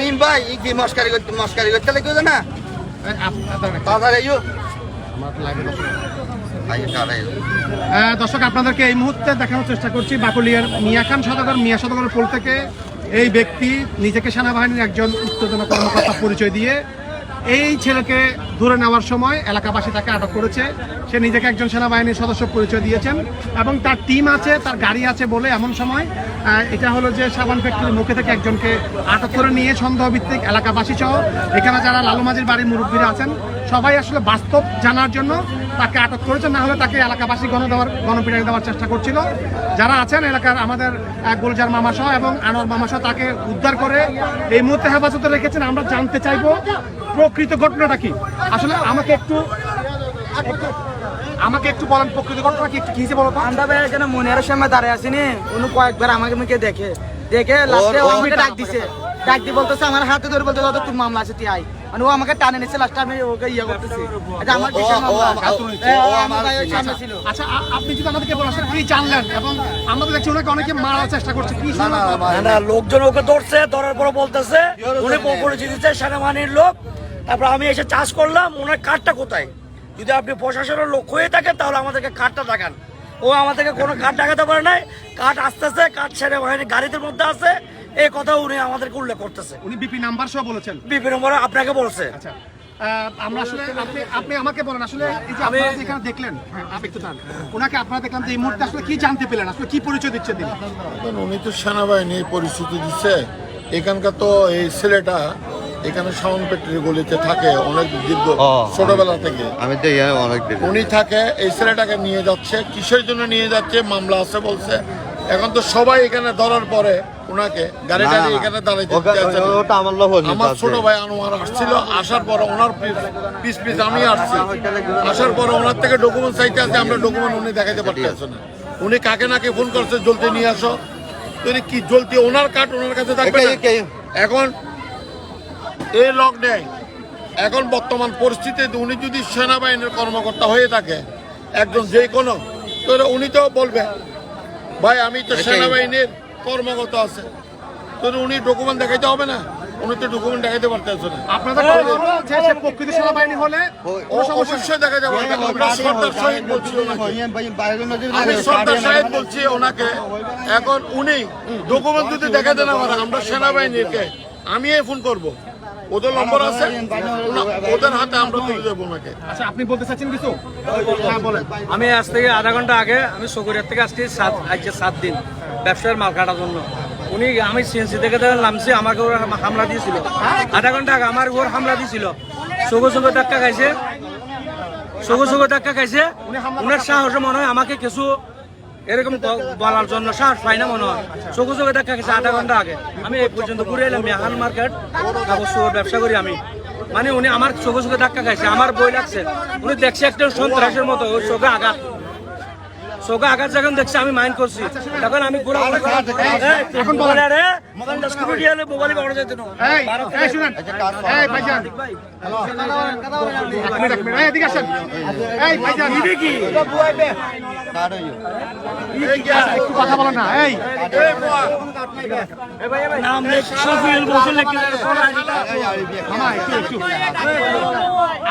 মিম ভাই, ই কি মস্কারি করতে মস্কারি করতে লাগে না দর্শক, আপনাদেরকে এই মুহূর্তে দেখানোর চেষ্টা করছি বাকুলিয়ার মিয়া খান সদাগর। মিয়া সদাগরের পোল থেকে এই ব্যক্তি নিজেকে সেনাবাহিনীর একজন উত্তেজনা কর্মকর্তা পরিচয় দিয়ে এই ছেলেকে ধরে নেওয়ার সময় এলাকাবাসী তাকে আটক করেছে। সে নিজেকে একজন সেনাবাহিনীর সদস্য পরিচয় দিয়েছেন এবং তার টিম আছে, তার গাড়ি আছে বলে এমন সময় এটা হলো যে সাবান ফ্যাক্টরির মুখে থেকে একজনকে আটক করে নিয়ে সন্দেহভিত্তিক এলাকাবাসী সহ এখানে যারা লালুমাজির বাড়ির মুরব্বীরা আছেন, সবাই আসলে বাস্তব জানার জন্য তাকে আটক করেছে। না হলে তাকে এলাকাবাসী গণ দেওয়ার গণপিটানি দেওয়ার চেষ্টা করছিল। যারা আছেন এলাকার আমাদের গোলজার গুলজার মামা সহ এবং আনোয়ার মামা সহ তাকে উদ্ধার করে এই মুহূর্তে হেফাজতে রেখেছেন। আমরা জানতে চাইব প্রকৃত ঘটনাটা কি? আসলে আমাকে একটু আমাকে একটু বলেন প্রকৃত ঘটনা কি? একটু কি বলো ঠান্ডা ভাই এখানে মনের সামনে দাঁড়ায় আসিনি উনি কয়েকবার আমাকে মুখে দেখে দেখে লাস্টে ও আমাকে ডাক দিছে। ডাক দিয়ে বলতেছে আমার হাতে ধরে বলতে দাদা তোর মামলা আছে তুই আই মানে ও আমাকে টানে নিচ্ছে লাস্টে আমি ওকে ইয়ে করতেছি। এটা আমার ও- বিশাল মামলা। আমার আমার- ছিল। আচ্ছা আপনি যদি আমাদেরকে বলেন আসলে কি জানলেন? এবং আমরা দেখছি ওনাকে অনেকে মারার চেষ্টা করছে। কি না না আমার- না, না, লোকজন ওকে ধরছে ধরার পরে বলতেছে উনি পরিচিত সেনাবাহিনীর লোক। তারপর আমি এসে চাষ করলাম ওনার কার্ডটা কোথায়? যদি আপনি প্রশাসনের লোক হয়ে থাকেন তাহলে আমাদেরকে কার্ডটা দেখান। ও আমাদেরকে কোনো কার্ড দেখাতে পারে নাই। কার্ড আসতেছে কার্ড সেনাবাহিনী গাড়িদের মধ্যে আছে। এই কথা উনি আমাদেরকে উল্লেখ করতেছে। উনি বিপি নাম্বার সহ বলেছেন। বিপি নম্বরে আপনাকে বলছে। আচ্ছা আহ, আমরা আসলে আপনি আপনি আমাকে বলেন আসলে এই যে আপনারা এখানে দেখলেন হ্যাঁ, আপনি একটু দাঁড়ান। ওনাকে আপনারা দেখলাম যে এই মুহূর্তে আসলে কি জানতে পেলেন আসলে কি পরিচয় দিচ্ছেন তিনি? উনি তো সেনাবাহিনীর পরিস্থিতি দিচ্ছে এখানকার তো এই ছেলেটা এখানে সাউন্ড ফ্যাক্টরি গলিতে থাকে অনেক দীর্ঘ ছোটবেলা থেকে। আমি দেখি অনেক উনি থাকে এই ছেলেটাকে নিয়ে যাচ্ছে কিসের জন্য নিয়ে যাচ্ছে মামলা আছে বলছে। এখন তো সবাই এখানে ধরার পরে ওনাকে গাড়ি টাড়ি এখানে দাঁড়াইতে। ওটা আমার লোক আমার ছোট ভাই আনোয়ার আসছিল আসার পরে ওনার পিস পিস আমি আসছি। আসার পরে ওনার থেকে ডকুমেন্ট চাইতে আছে আমরা ডকুমেন্ট উনি দেখাতে পারতেছে না। উনি কাকে নাকে ফোন করছে জলদি নিয়ে আসো। তো কি জলদি ওনার কার্ড ওনার কাছে থাকবে এখন এই লক নেই এখন বর্তমান পরিস্থিতিতে উনি যদি সেনাবাহিনীর কর্মকর্তা হয়ে থাকে একজন যে কোনো তো উনি তো বলবে ভাই আমি তো সেনাবাহিনীর কর্মকর্তা আছে তো উনি ডকুমেন্ট দেখাইতে হবে না উনি তো ডকুমেন্ট দেখাইতে পারতেছে না আপনাদের বলব যে সে প্রকৃত সেনাবাহিনী হলে অবশ্যই দেখা যাবে আমরা সর্দার শহীদ বলছি ওনাকে আমি সর্দার বলছি ওনাকে এখন উনি ডকুমেন্ট যদি দেখাতে না পারে আমরা সেনাবাহিনীকে আমি ফোন করব ওদের নম্বর আছে? ওদের হাতে আমরা তুলে দেবো ওনাকে। আচ্ছা আপনি বলতে চাচ্ছেন কিছু? হ্যাঁ বলেন। আমি আজ থেকে আধা ঘণ্টা আগে আমি সকুরিয়ার থেকে আসছি সাত আজকে সাত দিন ব্যবসার মাল কাটার জন্য। উনি আমি সিএনসি থেকে নামছি আমাকে ওরা হামলা দিয়েছিল। আধা ঘণ্টা আগে আমার উপর হামলা দিয়েছিল। সগো সগো ধাক্কা খাইছে। সগো সগো ধাক্কা খাইছে। উনার সাহসে মনে হয় আমাকে কিছু এরকম বলার জন্য সাহস পাই না মনে হয়। চোখে চোখে দেখা গেছে আধা ঘণ্টা আগে। আমি এই পর্যন্ত ঘুরে এলাম মেহান মার্কেট শুয়োর ব্যবসা করি আমি। মানে উনি আমার চোখে চোখে ধাক্কা খাইছে, আমার বই লাগছে। উনি দেখছে একটা সন্ত্রাসের মতো ওই চোখে আঘাত। চোখে আঘাত যখন দেখছে আমি মাইন্ড করছি। তখন আমি বলে না। এই। নাম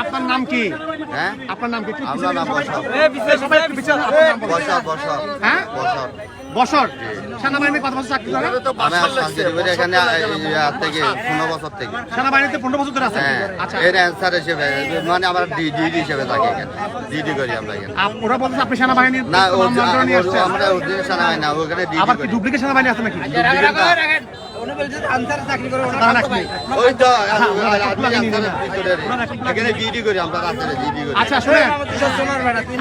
আপনার নাম কি? হ্যাঁ? আপনার নাম কি? আপনার নাম হ্যাঁ? বছর সেনাবাহিনীতে কত বছর চাকরি করেন আমি আর শান্তিপুরে এখানে থেকে পনেরো বছর থেকে। সেনাবাহিনীতে পনেরো বছর ধরে আছেন হ্যাঁ। আচ্ছা। এর অ্যান্সার হিসেবে মানে আমরা ডিডি হিসেবে থাকি এখানে। ডিডি করি আমরা এখানে। ওরা বলছে আপনি সেনাবাহিনীর না আমরা ওখানে আবার কি ডুপ্লিকেট সেনাবাহিনী আছে নাকি? আচ্ছা শুনেন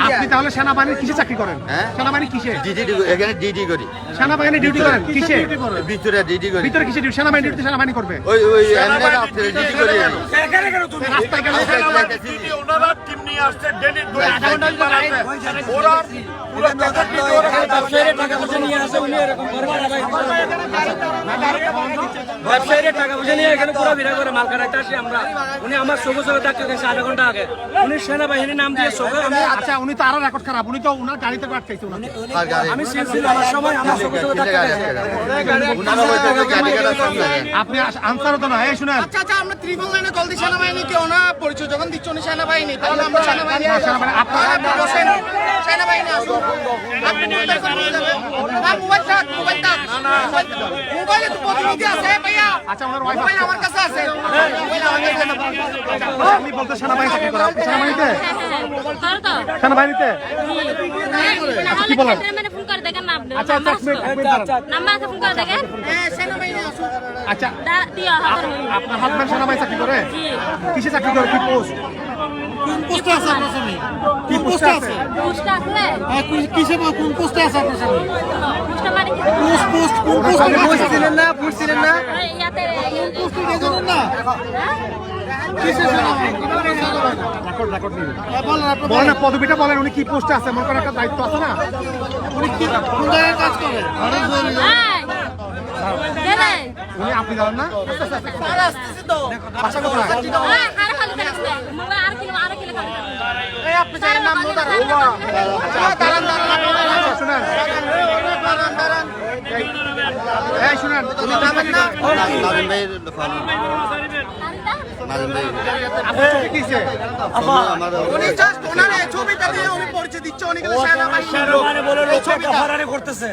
আপনি তাহলে সেনাবাহিনীর কিসে চাকরি করেন? হ্যাঁ? সেনাবাহিনী কিসে? ডিডি এখানে ডিডি করি। সেনাবাহিনী ডিউটি করেন কিসে? ভিতরে ডিডি করি। ভিতরে কিসে ডিউটি সেনাবাহিনী ডিউটি সেনাবাহিনী করবে। ওই ওই এমনি রাত্রে ডিডি করি রাস্তায় গেলে ওনারা টিম নিয়ে আসছে ডেলি দুই ঘণ্টা ওরা টাকা পয়সা নিয়ে আসে উনি এরকম ব্যবসায়ীরা টাকা পয়সা নিয়ে এখানে পুরো ভিড়া করে মাল কাটাইতে আসি আমরা। উনি আমার চোখে চোখে ডাক্তার গেছে আধা ঘণ্টা আগে। উনি সেনাবাহিনীর নাম দিয়ে চোখে আমি আচ্ছা উনি তো আরও রেকর্ড খারাপ। উনি তো উনার গাড়িতে আটকাইছে উনাকে। আর গাড়ি আমি সিএনসি আমার সময় আমার চোখে চোখে ডাক্তার গাড়ি? গেছে আটকে গেছে? উনারা বলতেছে গাড়ি কাটার সামনে আপনি আনসার তো না। এই শুনেন। আচ্ছা আচ্ছা আমরা ত্রিপল লাইনে কল দিই সেনাবাহিনী কেউ না পরিচয় যখন দিচ্ছ উনি সেনাবাহিনী। তাহলে আমরা সেনাবাহিনী, আপনারা- আচ্ছা ওনার মোবাইল আমার কাছে আছে। আপনি বলতে সেনাবাহিনী চাকরি করে সেনাবাহিনীতে সেনাবাহিনীতে নাহলে বলেন? মানে আচ্ছা আচ্ছা হ্যাঁ আচ্ছা আপনার হাজব্যান্ড সেনাবাহিনী চাকরি করে কিসে চাকরি করে কি পোস্ট পোস্টে আছে আপনার স্বামী? কি পোস্টে আছে? পোস্টে কিসে কোন পোস্টে আছে আপনার স্বামী? পোস্টে মানে পোস্ট পোস্ট কোন পোস্টে পোস্ট ছিলেন না পোস্ট ছিলেন না? এই ইয়াতে জানেন না? হ্যাঁ? কিসে রেকর্ড রেকর্ড নিন। বলেন পদবিটা বলেন উনি কি পোস্টে আছে? মনে করেন একটা দায়িত্ব আছে না? উনি কি কোন জায়গায় কাজ করে? উনি আপনি জানেন না বাসা কোথায় হ্যাঁ, আর খালি থাকিস না। মোবাইল আর কিলো আর কিলো খালি থাকিস। এই আপনি যাই নাম খালি দাঁড়ান থাকিস। দাঁড়ান দাঁড়ান আচ্ছা শুনেন দাঁড়ান দাঁড়ান করতেছে।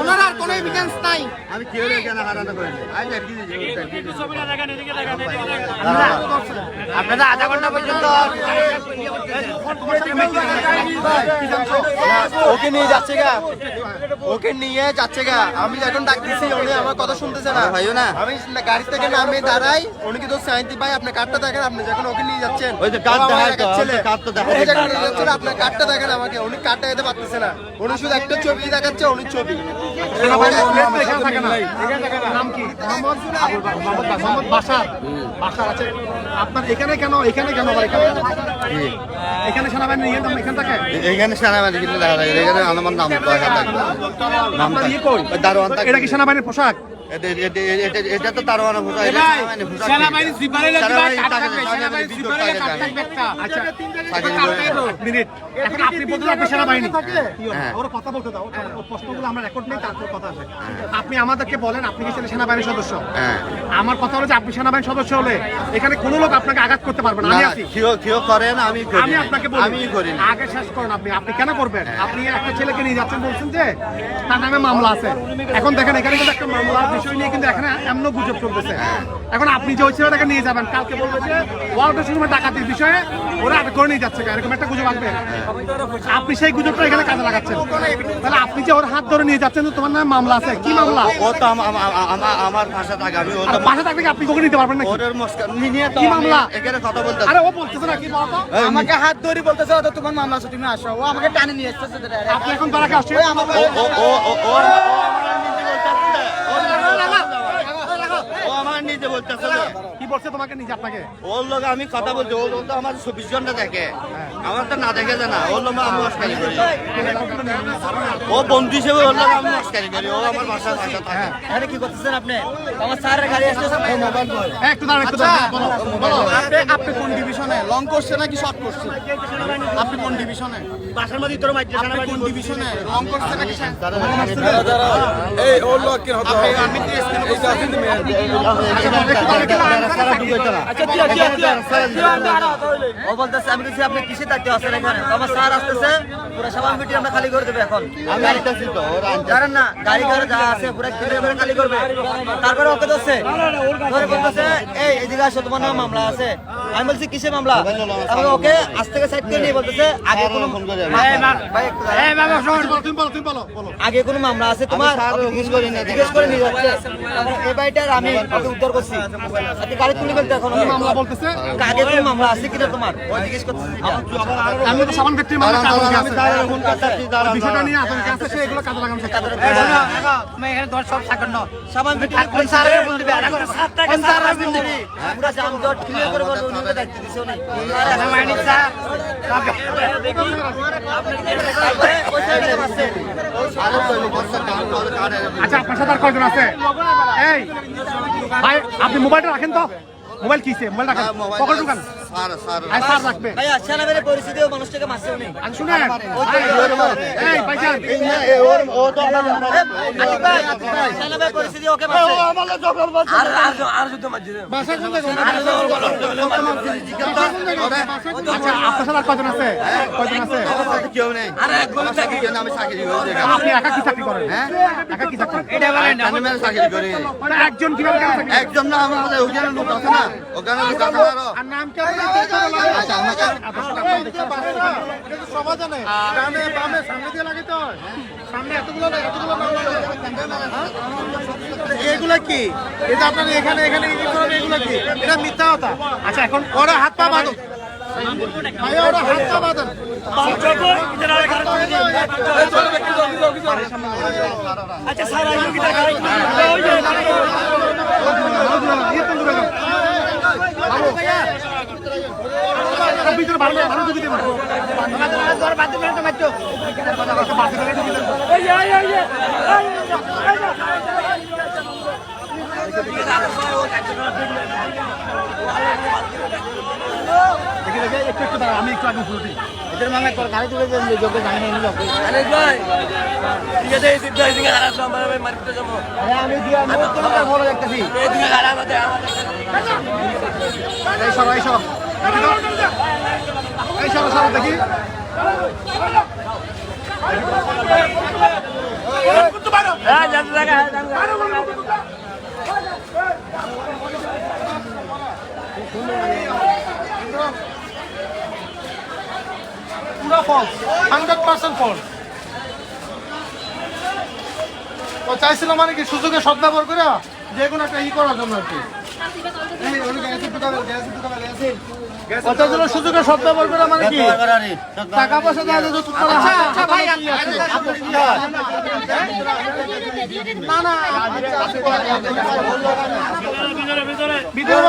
ওনার আর কোনো এভিডেন্স নাই। আমি কেউ হারানো করিনি। আপনারা আধা ঘণ্টা পর্যন্ত ওকে নিয়ে যাচ্ছে গা। ওকে নিয়ে যাচ্ছে গা। আমি এখন ডাকতেছি উনি আমার কথা শুনতেছে না। ভাইও না। আমি গাড়ি থেকে নামে দাঁড়াই উনি কিন্তু সাইন্তি ভাই আপনার কার্ডটা দেখেন আপনি যখন ওকে নিয়ে যাচ্ছেন ওই যে কার্ড তো, যে কার্ড তো। উনি যখন নিয়ে যাচ্ছেন আপনার কার্ডটা দেখেন আমাকে উনি কার্ডটা দিতে পারতেছে না। উনি শুধু একটা ছবি দেখাচ্ছে উনি ছবি। আপনার এখানে কেন এখানে কেন এখানে সেনাবাহিনী এখান থেকে এখানে সেনাবাহিনী কিন্তু দেখা এখানে আমার নাম দেখা দারোয়ান এটা কি সেনাবাহিনীর পোশাক এটা- এটা তো সেনাবাহিনী সেনাবাহিনী। আচ্ছা। মিনিট। এখন আপনি বলতে আপনি সেনাবাহিনী হ্যাঁ। ওর কথা বলতে দাও। প্রশ্নগুলো আমরা রেকর্ড নেই তারপর কথা আছে? আপনি আমাদেরকে বলেন আপনি কি সেনাবাহিনীর সদস্য? হ্যাঁ। আমার কথা হলো যে আপনি সেনাবাহিনীর সদস্য হলে এখানে কোনো লোক আপনাকে আঘাত করতে পারবে না। আমি আছি। কেউ কেউ করেন আমি করি আমি আপনাকে বলি আমি করি। আগে শেষ করুন আপনি। আপনি কেন করবেন? আপনি একটা ছেলেকে নিয়ে যাচ্ছেন বলছেন যে তার নামে মামলা আছে। এখন দেখেন এখানে কিন্তু একটা মামলার বিষয় নিয়ে কিন্তু এখানে এমন গুজব চলতেছে। এখন আপনি যে ওই ছেলেটাকে নিয়ে যাবেন কালকে বলবে যে ওয়ার্ল্ড সময় ডাকাতির বিষয়ে ওরা আটক করে নিয়ে যাচ্ছে। এরকম একটা গুজব আসবে। আপনি সেই গুজবটা এখানে কাজে লাগাচ্ছেন তাহলে আপনি যে ওর হাত ধরে নিয়ে যাচ্ছেন তো তোমার নামে মামলা আছে কি মামলা ও তো আম- আম- আম- আমার আমার ভাষা থাকে আমি ওর ভাষা থাকলে আপনি কখনো নিতে পারবেন নাকি ওদের মস্কা নিয়ে তো কি মামলা? এখানে কথা বলতে আরে ও বলতেছে না কি বলতো আমাকে হাত ধরে বলতেছে "ও তো তোমার মামলা আছে তুমি আসো ও আমাকে টানে নিয়ে আসতেছে আপনি এখন তারা আসছে ও ও ও ও ও ও আমার নিজে বলতেছে নিজে বলতেছে কি বলছে তোমাকে নিজে আপনাকে? ওর লোক আমি কথা বলছি ওর লোক তো আমার চব্বিশ ঘণ্টা দেখে। আমার তো না দেখে জানা ওর লোক আমি মস্কারি করি। ও বন্ধু হিসেবে ওর লোক আমি মস্কারি করি ও আমার ভাষা ভাষা থাকে। এখানে কি করতেছেন আপনি? আমার স্যারের গাড়ি আসতেছে হ্যাঁ, একটু দাঁড়ান একটু দাঁড়ান বলো বলো। আপনি আপনি কোন ডিভিশনে লং করছে নাকি শর্ট করছে? আপনি কোন ডিভিশনে বাসার মধ্যে তোর মাইকে আপনি কোন ডিভিশনে লং করছে নাকি? এই ওর লোক কেন আপনি আমি তো বসে আছি। ও বলতেছে আমি কিছু আপনি কিসে দায়িত্ব আছেন এখানে আমার স্যার আসতেছে পুরো সবার মিটিং আমরা খালি করে দেবো এখন আমি আইতাছি তো ওর আনতে জানেন না গাড়ি ঘরে যা আছে পুরো কিনে করে খালি করবে তারপরে ওকে ধরছে ধরে বলতেছে এই এদিকে আসো। তোমার নামে মামলা আছে আমি বলছি কিসে মামলা তারপরে ওকে আজ থেকে সাইড করে নিয়ে বলতেছে আগে কোনো আগে মামলা আছে তোমার জিজ্ঞেস করে নিয়ে যাচ্ছে তারপরে এই বাড়িটার আমি উদ্ধার করছি আপনি গাড়ি তুলে ফেলতে এখন মামলা বলতেছে। তুমি মামলা আছে কিনা তোমার? ওই জিজ্ঞেস করতেছি আমি তো সামান মামলা বিষয়টা নিয়ে আপনার কাছে সে এগুলো কাজে লাগানো চেষ্টা করে তুমি এখানে সব না সাবান কোন স্যারের ফোন দিবি কোন স্যারের ফোন দিবি পুরো জাম জট ক্লিয়ার করে বলো উনি তো দায়িত্ব দিছে সেনাবাহিনী স্যার। আরে আচ্ছা আপনার সাথে আর কয়জন আছে? এই ভাই আপনি মোবাইলটা রাখেন তো। মোবাইল কিসে? মোবাইল রাখেন। হ্যাঁ, পকেট ঢুকান। আচ্ছা আছে? আছে? কেউ নেই গলি থাকি কেন আমি চাকরি আপনি একা কি চাকরি করেন? হ্যাঁ? একা কি চাকরি এটা বলেন আমি মেরে চাকরি করি। একজন কীভাবে একদম না আমাদের ওখানে লোক আছে না। ওখানে লোক আছে আর। নাম কেমন আচ্ছা এগুলো কি? এটা আপনার এখানে এখানে ই কি? এটা মিথ্যা কথা। আচ্ছা এখন ওরা হাত পা বাঁধো আচ্ছা স্যার আইলো একটু একটু আমি একটু আগে ফুল দিই এদের তোর গাড়ি তুলে যোগ্য জানি না ঠিক আছে আমি দিয়া মোট সরো সরো দেখি। হ্যাঁ জানতে থাকা পুরো ফলস হান্ড্রেড পার্সেন্ট ফলস ও চাইছিল মানে কি সুযোগে সদ্ব্যবহার করে যে কোনো একটা ই করার জন্য আর কি। এই, ওই গ্যাসের দোকানে, গ্যাসের দোকানে, গ্যাসের। ওটা ছিল সুযোগে সদ্ব্যবহার করে মানে কি টাকা পয়সা দেওয়া যায় যৌতুক করা আচ্ছা হয়। আচ্ছা হয় না না ভিতরে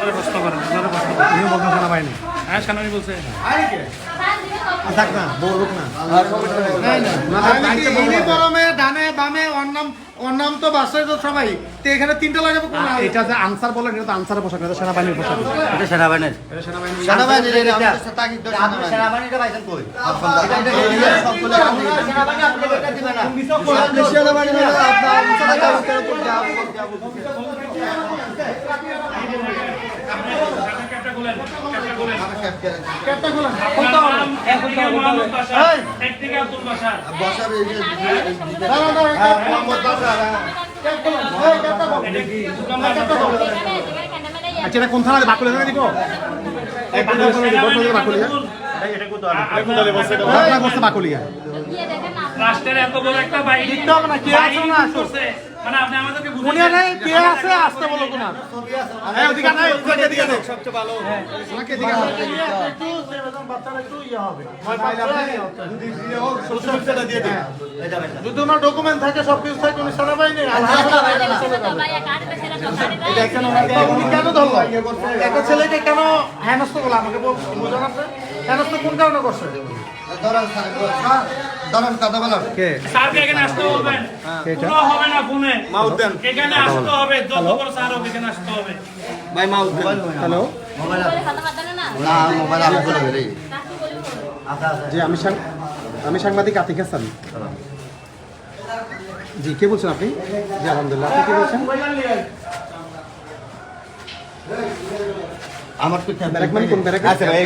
নাই ও থাক না ও থাকতো বসো কোনো ভাই আর হ্যাঁ সেনাবাহিনী বলছে? থাক না বলুক না। ডানে বামে ওর নাম ওর নাম তো বাসায় তো সবাই। তো এখানে তিনটা লাগাবো কোন এটা যে আনসার বলেন এটা তো আনসারের পোশাক এটা সেনাবাহিনীর পোশাক। এটা সেনাবাহিনীর। সেনাবাহিনীর পাইছেন কই? সেনাবাহিনী আপনাকে এটা দিবে না সেনাবাহিনী ক্যাপটা খোলেন বসার এই যে দাঁড়াও, দাঁড়াও, মোহাম্মদ বাসার ক্যাপ খোলেন। এই, ক্যাপটা খোল। ক্যাপটা খোল। আচ্ছা কোন বাকুলে ধরে দিব বাকুলিয়া বাকুলিয়া রাষ্ট্রের এত বড় একটা বাহিনী না, কে আছে না। মানে আপনি আমাদেরকে উনি নেই কে আছে আসতে বলো কোন এই ওদিকে নাই ওদিকে এদিকে নেই সবচেয়ে ভালো। হ্যাঁ ওনাকে আনো। একটু বাচ্চারা একটু ইয়ে হবে ভয় পাইলে আপনি যদি দিয়ে হোক দিয়ে দিন যদি ওনার ডকুমেন্ট থাকে সব কিছু থাকে উনি দেখেন ওনাকে উনি কেন ধরলো? একটা ছেলেকে কেন হেনস্থ করল? আমাকে বোঝান হেনস্থ কোন কারণে করছে? ধরেন ধরেন কথা বলার কে? স্যারকে এখানে আসতে বলবেন। কোনো হবে না ফোনে। এখানে আসতে হবে যত বড় স্যার হোক এখানে আসতে হবে। হ্যালো? না? মোবাইল আমি বলে দিই জি আমি সাং- আমি সাংবাদিক আতিক হাসান। জি কে বলছেন আপনি? জি আলহামদুলিল্লাহ আপনি কে বলছেন? আমার তো ব্যারাক মানে কোন ব্যারাক? আচ্ছা ভাই,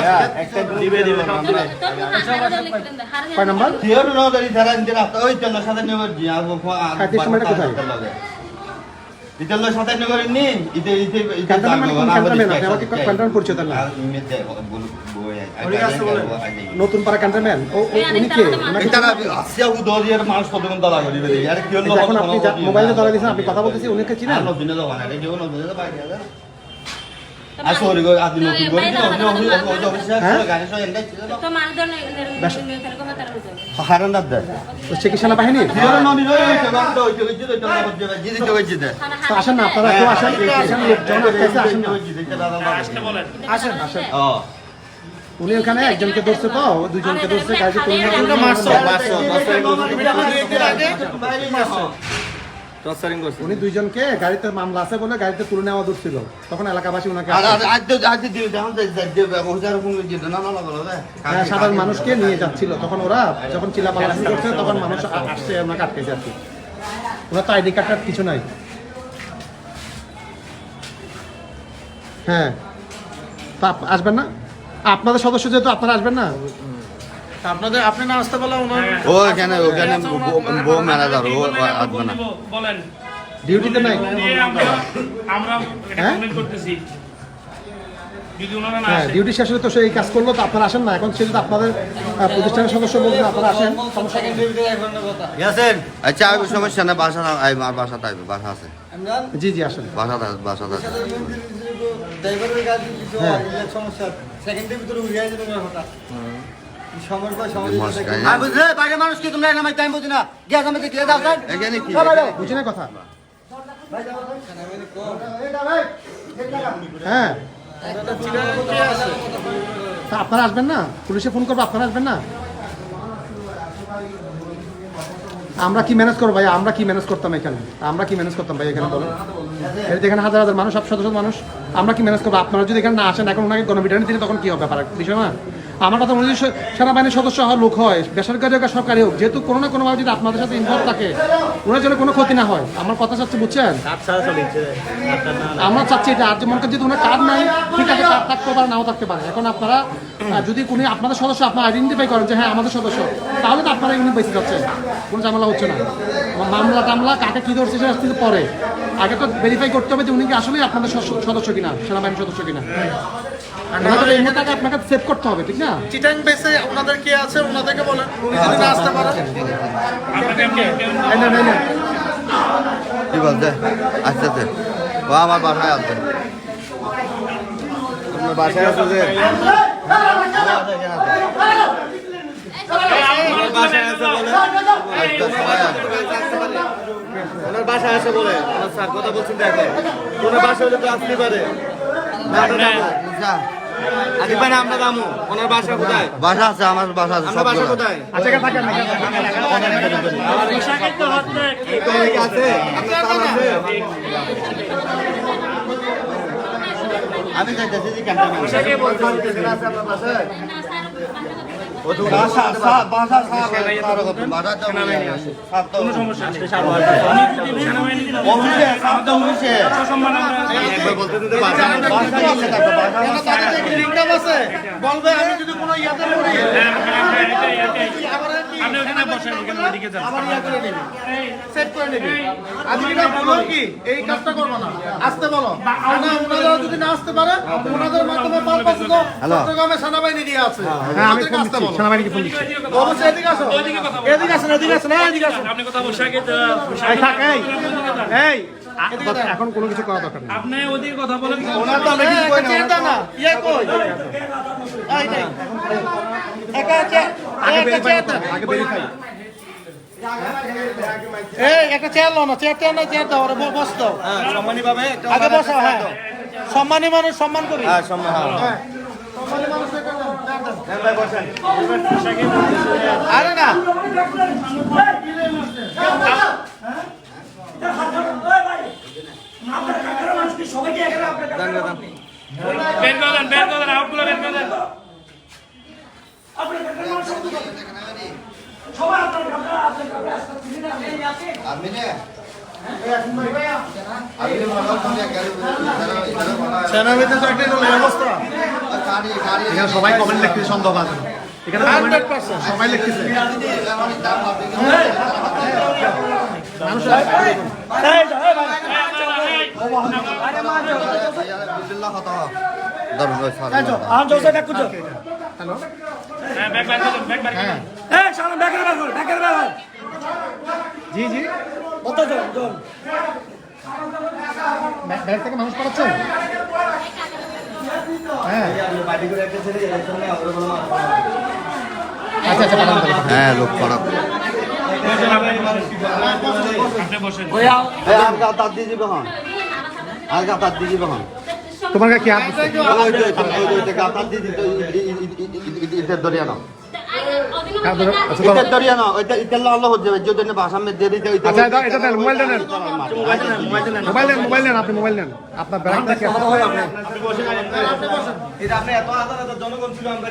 আছে। একটা দিবে দিবে কয় নাম্বার? থিওরি নজরি ধারা ইন্দির রাস্তা ওই তেল সাথে নেবার জি আর সাঁইত্রিশ নম্বরটা কোথায়? নি ইতে ইতে ইতে মানে না নতুন পাড়া ও ও- উনি কে? মানুষ কত হলো এখন আপনি মোবাইলে ধরা দিয়েছেন আপনি কথা বলতেছি উনিকে চিনেন? নতুন দোকান এটা কেউ নতুন দোকান আর হ্যাঁ? আসেন না আপনারা কেউ আসেন আসেন আসেন উনি ওখানে একজনকে ধরছে তো দুজনকে ধরছে গাড়িতে তুলে উনি দুইজনকে গাড়িতে মামলা আছে বলে গাড়িতে তুলে নেওয়া ধরছিল তখন এলাকাবাসী ওনাকে আর আর আজ আজ দিও দেখুন যে হোজার কোন জিতে না না না বলো হ্যাঁ, সাধারণ মানুষকে নিয়ে যাচ্ছিল। তখন ওরা যখন চিল্লাপাল্লা শুরু করছে তখন মানুষ আসছে ওনাকে আটকেছে আর কি ওনার তো আইডি কার্ড কিছু নাই। হ্যাঁ। তা আপ- আসবেন না? আপনাদের সদস্য যেহেতু আপনারা আসবেন না? আপনাদের আপনি না আসতে বলা ওনার ও এখানে ওখানে বউ মেরা যাবে ও আসবে না বলেন। ডিউটিতে নাই? আমরা হ্যাঁ? করতেছি। যদি হ্যাঁ ডিউটি শেষ হলে তো সে এই কাজ করল তো আপনারা আসেন না। এখন সেটা আপনাদের প্রতিষ্ঠানের সদস্য বলছেন আপনারা আসেন। গেছেন আচ্ছা আমি সমস্যা না বাসা না আই আমার বাসা তাইবে বাসা আছে। জি জি আসেন। বাসা বাসা আছে ড্রাইভারের গাড়ি কিছু হ্যাঁ। সমস্যা সেকেন্ডের ভিতরে উড়িয়ে যাবে কথা হ্যাঁ। আপনারা আসবেন না? পুলিশে ফোন করব আপনারা আসবেন না? আমরা কি ম্যানেজ করব ভাই? আমরা কি ম্যানেজ করতাম এখানে? আমরা কি ম্যানেজ করতাম ভাই এখানে বলেন? এই এখানে হাজার হাজার মানুষ সব শত শত মানুষ আমরা কি ম্যানেজ করব? আপনারা যদি এখানে না আসেন এখন ওনাকে গণবিটানি দিলে তখন কি হবে? ব্যাপার বিষয় না? আমার কথা মনে সেনাবাহিনীর সদস্য হওয়ার লোক হয় বেসরকারি হোক সরকারি হোক যেহেতু কোনো না কোনোভাবে যদি আপনাদের সাথে ইনভলভ থাকে ওনার জন্য কোনো ক্ষতি না হয়। আমার কথা চাচ্ছি বুঝছেন? আমরা চাচ্ছি এটা আর যে মনে যদি ওনার কার্ড নাই ঠিক আছে কার্ড থাকতে পারে নাও থাকতে পারে। এখন আপনারা যদি কোনো আপনাদের সদস্য আপনারা আইডেন্টিফাই করেন যে হ্যাঁ আমাদের সদস্য তাহলে তো আপনারা ইউনিট বেঁচে যাচ্ছেন। কোনো ঝামেলা হচ্ছে না। মামলা টামলা কাকে কী ধরছে সেটা কিন্তু পরে। আগে তো ভেরিফাই করতে হবে যে উনি কি আসলেই আপনাদের সদস্য- সদস্য কিনা সেনাবাহিনীর সদস্য কিনা। ওনাদের এই আগে আপনাকে সেভ করতে হবে ঠিক না? চিটাং বেসে ওনাদের কে আছে? ওনাদেরকে বলেন। উনি যদি না আসতে পারে। কি বলতে আচ্ছা আচ্ছা ও আমার বাসায় আছে। আপনার বাসায় আছে যে? ওনার বাসা আছে বলে। ওনার স্যার কথা বলছেন দেখে। ওনার বাসা হলে তো আসতে পারে। আদি পারে আমরা দামু। ওনার বাসা কোথায়? বাসা আছে আমার বাসা আছে আপনার সব বাসা কোথায়? আচ্ছা থাকেন, থাকেন। কি আছে? আপনার আছে? আমি যাইতেছি যে ক্যান্টনমেন্ট বাসা? সা বাসা বলবে আমি যদি কোনো ইয়াতে আপনি ওখানে বসেন ওখানে ওইদিকে যান। আবার ইয়া করে নিবি। সেট করে নিবি। যেটা বলো কি? এই কাজটা করব না। আসতে বলো। না ওনারা যদি না আসতে পারে ওনাদের মাধ্যমে পারপাস তো চট্টগ্রামে সেনাবাহিনী দিয়ে আছে। হ্যাঁ আমি আসতে বলো। সেনাবাহিনীকে ফোন দিচ্ছি। অবশ্যই এদিকে আসো। এদিকে আসেন এদিকে আসেন এদিকে আসেন আপনি কথা বসে আগে এই থাক এই। এখন কোনো কিছু করা দরকার নেই। আপনি ওদিকে কথা বলেন। ওনার তো আমরা কিছু কই না। চিন্তা না। ইয়ে কই? একা আগে ভেরিফাই আগে ভেরিফাই এই একটা চেয়ার লো না চেয়ার চেয়ার না চেয়ার দাও বস দাও সম্মানী পাবে আগে বসো হ্যাঁ। সম্মানী মানুষ সম্মান করি। হ্যাঁ সম্মান হ্যাঁ। সম্মানী মানুষ চেয়ার দাও, চেয়ার দাও। আরে না বের করে দেন বের করে দেন আউটগুলো বের করে দেন সবাই আপনার আপনার নে সেনাবাহিনীতে অবস্থা গাড়ি গাড়ি এখানে সবাই কমেন্ট লিখতেছে সন্দেহ আছে এখানে সবাই লিখতেছে বিসমিল্লাহ জি জি। কত জন জন ব্যাগ থেকে মানুষ পাঠাচ্ছেন হ্যাঁ আচ্ছা আচ্ছা। হ্যাঁ লোক ভইয়া এই আর গা তার দিয়ে দিবে হন আর গা তার দিয়ে তোমার কি হাত জনগণ ছিল আমরা